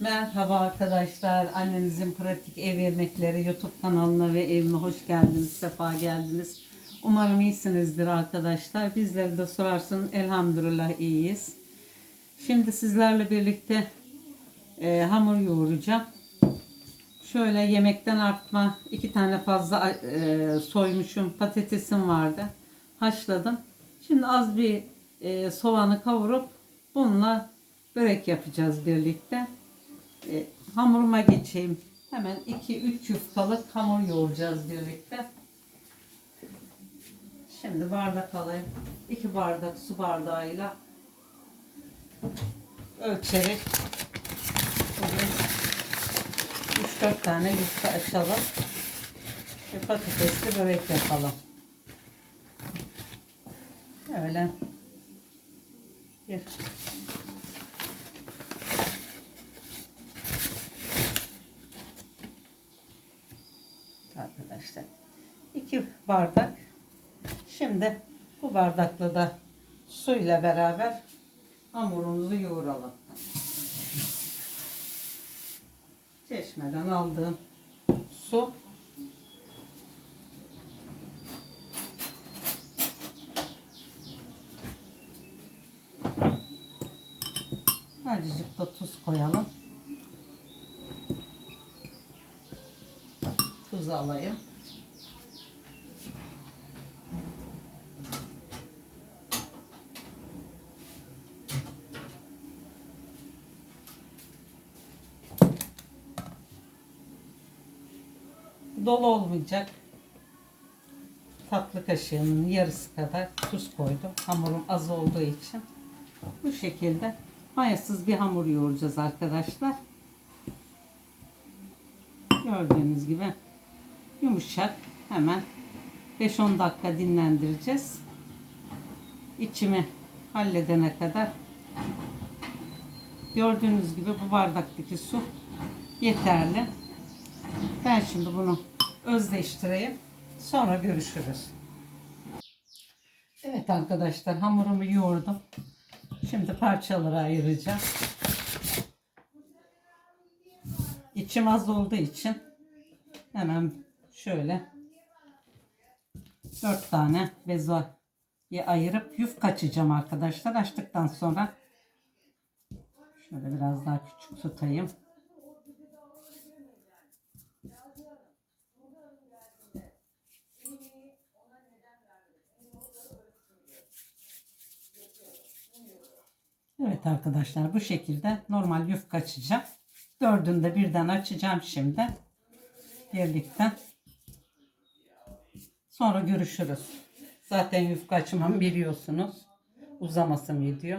Merhaba arkadaşlar. Annenizin pratik ev yemekleri YouTube kanalına ve evime hoş geldiniz. Sefa geldiniz. Umarım iyisinizdir arkadaşlar. Bizleri de sorarsın. Elhamdülillah iyiyiz. Şimdi sizlerle birlikte e, hamur yoğuracağım. Şöyle yemekten artma iki tane fazla e, soymuşum patatesim vardı. Haşladım. Şimdi az bir e, soğanı kavurup bununla börek yapacağız birlikte. E, hamuruma geçeyim. Hemen 2-3 yufkalık hamur yoğuracağız birlikte. Şimdi bardak alayım. 2 bardak su bardağıyla ölçerek bugün 3-4 tane yufka açalım. Ve patatesli börek yapalım. Öyle. Bir arkadaşlar. 2 bardak. Şimdi bu bardakla da suyla beraber hamurumuzu yoğuralım. Çeşmeden aldığım su. Azıcık da tuz koyalım. Tuz alayım. Dolu olmayacak. Tatlı kaşığının yarısı kadar tuz koydum. Hamurum az olduğu için. Bu şekilde mayasız bir hamur yoğuracağız arkadaşlar. Gördüğünüz gibi yumuşak hemen 5-10 dakika dinlendireceğiz. İçimi halledene kadar gördüğünüz gibi bu bardaktaki su yeterli. Ben şimdi bunu özleştireyim. Sonra görüşürüz. Evet arkadaşlar hamurumu yoğurdum. Şimdi parçalara ayıracağım. İçim az olduğu için hemen şöyle dört tane bezoyu ayırıp yuf kaçacağım arkadaşlar. Açtıktan sonra şöyle biraz daha küçük tutayım. Evet arkadaşlar bu şekilde normal yufka açacağım. Dördünü de birden açacağım şimdi. Birlikte. Sonra görüşürüz. Zaten yufka açmamı biliyorsunuz. Uzamasın video.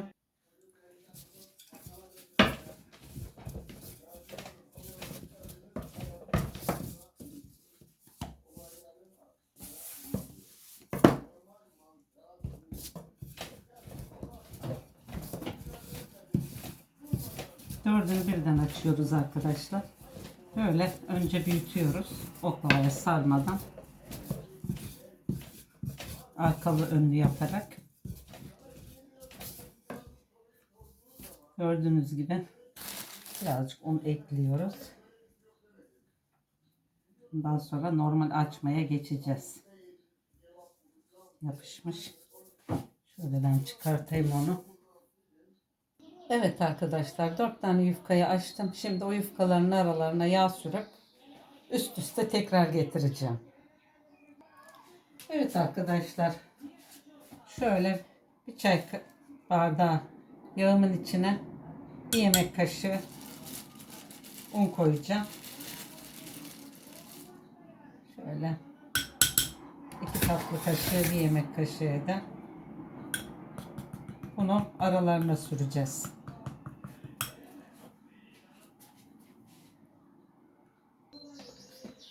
Dördünü birden açıyoruz arkadaşlar. Böyle önce büyütüyoruz. Oklavaya sarmadan. Arkalı önlü yaparak. Gördüğünüz gibi birazcık un ekliyoruz. Bundan sonra normal açmaya geçeceğiz. Yapışmış. Şöyle ben çıkartayım onu. Evet arkadaşlar dört tane yufkayı açtım. Şimdi o yufkaların aralarına yağ sürüp üst üste tekrar getireceğim. Evet arkadaşlar şöyle bir çay bardağı yağımın içine bir yemek kaşığı un koyacağım. Şöyle iki tatlı kaşığı bir yemek kaşığı da bunu aralarına süreceğiz.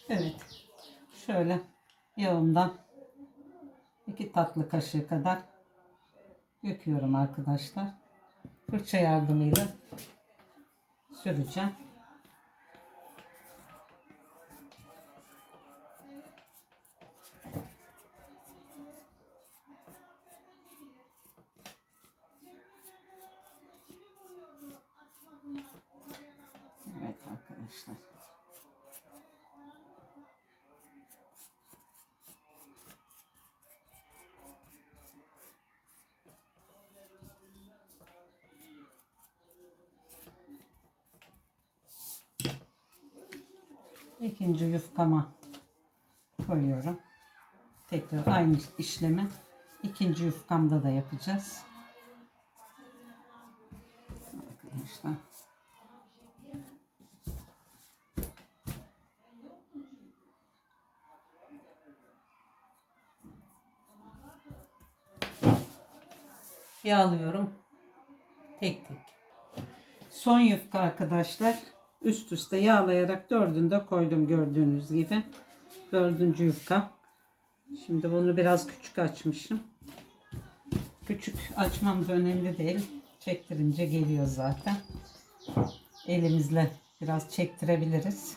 Evet. Şöyle yağımdan iki tatlı kaşığı kadar döküyorum arkadaşlar. Fırça yardımıyla süreceğim. İkinci yufkama koyuyorum. Tekrar aynı işlemi ikinci yufkamda da yapacağız. Arkadaşlar. Yağlıyorum. Tek tek. Son yufka arkadaşlar. Üst üste yağlayarak dördünü de koydum gördüğünüz gibi. Dördüncü yufka. Şimdi bunu biraz küçük açmışım. Küçük açmam da önemli değil. Çektirince geliyor zaten. Elimizle biraz çektirebiliriz.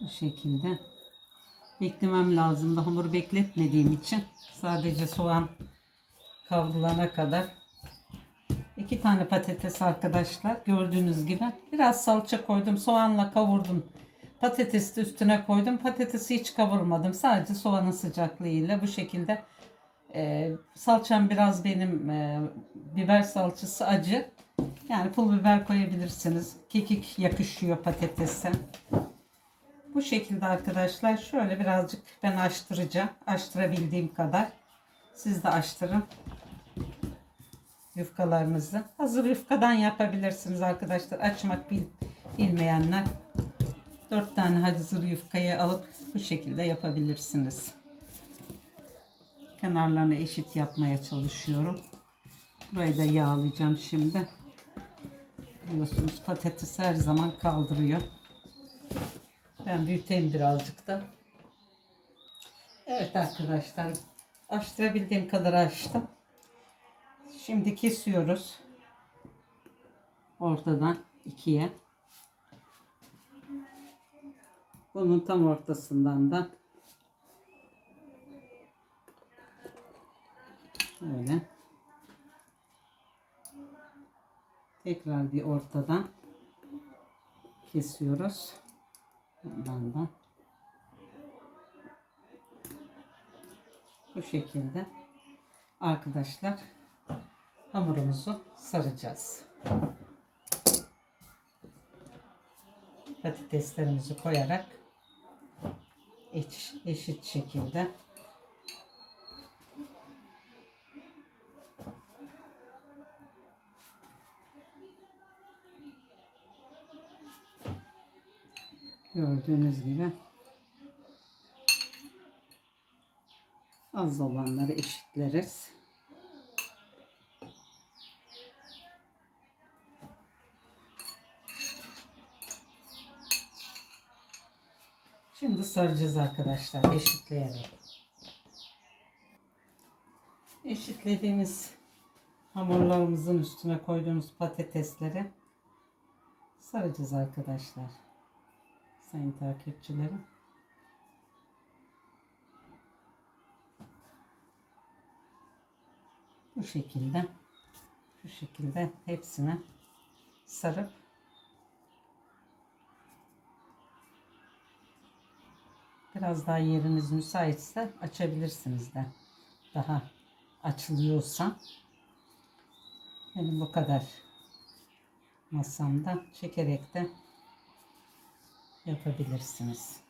Bu şekilde. Beklemem lazım. Hamuru bekletmediğim için sadece soğan kavrulana kadar iki tane patates arkadaşlar gördüğünüz gibi. Biraz salça koydum soğanla kavurdum. Patatesi de üstüne koydum. Patatesi hiç kavurmadım. Sadece soğanın sıcaklığıyla bu şekilde. E, salçam biraz benim e, biber salçası acı. Yani pul biber koyabilirsiniz. Kekik yakışıyor patatese. Bu şekilde arkadaşlar şöyle birazcık ben açtıracağım. Açtırabildiğim kadar. Siz de açtırın. Yufkalarınızı. Hazır yufkadan yapabilirsiniz arkadaşlar. Açmak bil, bilmeyenler. 4 tane hazır yufkayı alıp bu şekilde yapabilirsiniz. Kenarlarını eşit yapmaya çalışıyorum. Burayı da yağlayacağım şimdi. Biliyorsunuz patates her zaman kaldırıyor. Ben büyüteyim birazcık da. Evet arkadaşlar. Açtırabildiğim kadar açtım. Şimdi kesiyoruz. Ortadan ikiye. Bunun tam ortasından da böyle tekrar bir ortadan kesiyoruz. Bundan da bu şekilde arkadaşlar hamurumuzu saracağız. Patateslerimizi koyarak eş, eşit şekilde gördüğünüz gibi az olanları eşitleriz. Şimdi saracağız arkadaşlar eşitleyerek. Eşitlediğimiz hamurlarımızın üstüne koyduğumuz patatesleri saracağız arkadaşlar. Sayın takipçilerim. Bu şekilde bu şekilde hepsine sarıp biraz daha yeriniz müsaitse açabilirsiniz de daha açılıyorsa benim bu kadar masamda çekerek de yapabilirsiniz.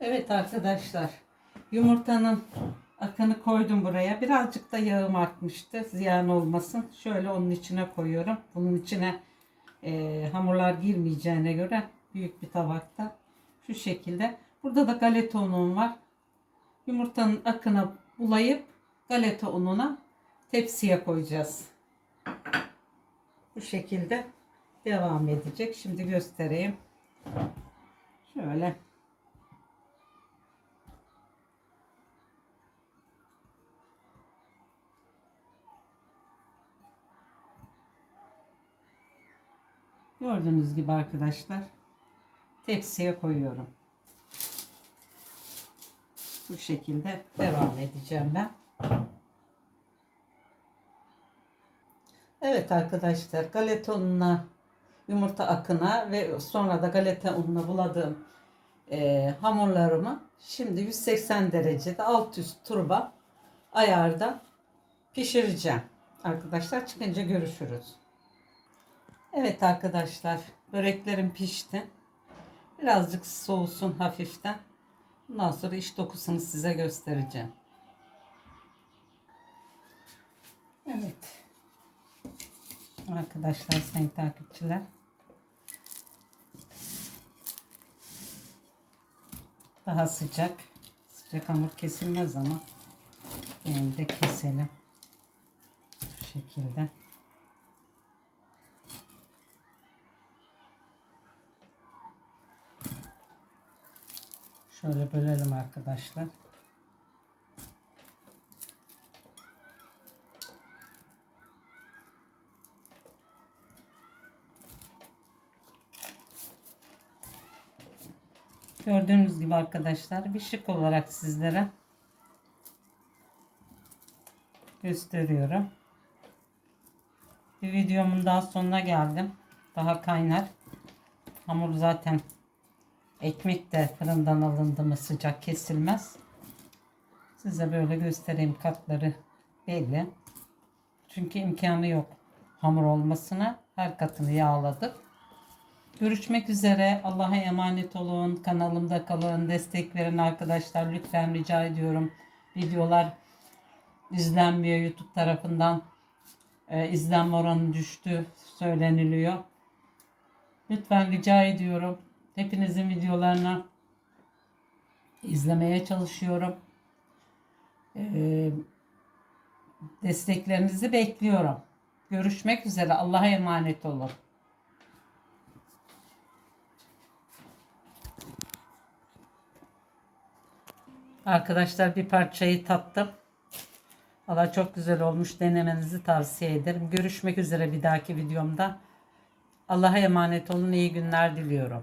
Evet arkadaşlar. Yumurtanın akını koydum buraya. Birazcık da yağım artmıştı. Ziyan olmasın. Şöyle onun içine koyuyorum. Bunun içine e, hamurlar girmeyeceğine göre büyük bir tabakta şu şekilde. Burada da galeta unum var. Yumurtanın akına bulayıp galeta ununa tepsiye koyacağız. Bu şekilde devam edecek. Şimdi göstereyim. Şöyle. Gördüğünüz gibi arkadaşlar tepsiye koyuyorum. Bu şekilde devam edeceğim ben. Evet arkadaşlar galeta ununa yumurta akına ve sonra da galeta ununa buladığım e, hamurlarımı şimdi 180 derecede alt üst turba ayarda pişireceğim. Arkadaşlar çıkınca görüşürüz. Evet arkadaşlar böreklerim pişti. Birazcık soğusun hafiften. Bundan sonra iş dokusunu size göstereceğim. Evet. Arkadaşlar sayın takipçiler. Daha sıcak. Sıcak hamur kesilmez ama yine de keselim. Bu şekilde. Şöyle bölelim arkadaşlar. Gördüğünüz gibi arkadaşlar bir şık olarak sizlere gösteriyorum. Bir videomun daha sonuna geldim. Daha kaynar. Hamur zaten ekmek de fırından alındı mı sıcak kesilmez. Size böyle göstereyim katları belli. Çünkü imkanı yok hamur olmasına. Her katını yağladık. Görüşmek üzere. Allah'a emanet olun. Kanalımda kalın. Destek verin arkadaşlar. Lütfen rica ediyorum. Videolar izlenmiyor YouTube tarafından. Ee, izlenme oranı düştü söyleniliyor. Lütfen rica ediyorum. Hepinizin videolarını izlemeye çalışıyorum. Ee, desteklerinizi bekliyorum. Görüşmek üzere. Allah'a emanet olun. Arkadaşlar bir parçayı tattım. Valla çok güzel olmuş. Denemenizi tavsiye ederim. Görüşmek üzere bir dahaki videomda. Allah'a emanet olun. İyi günler diliyorum.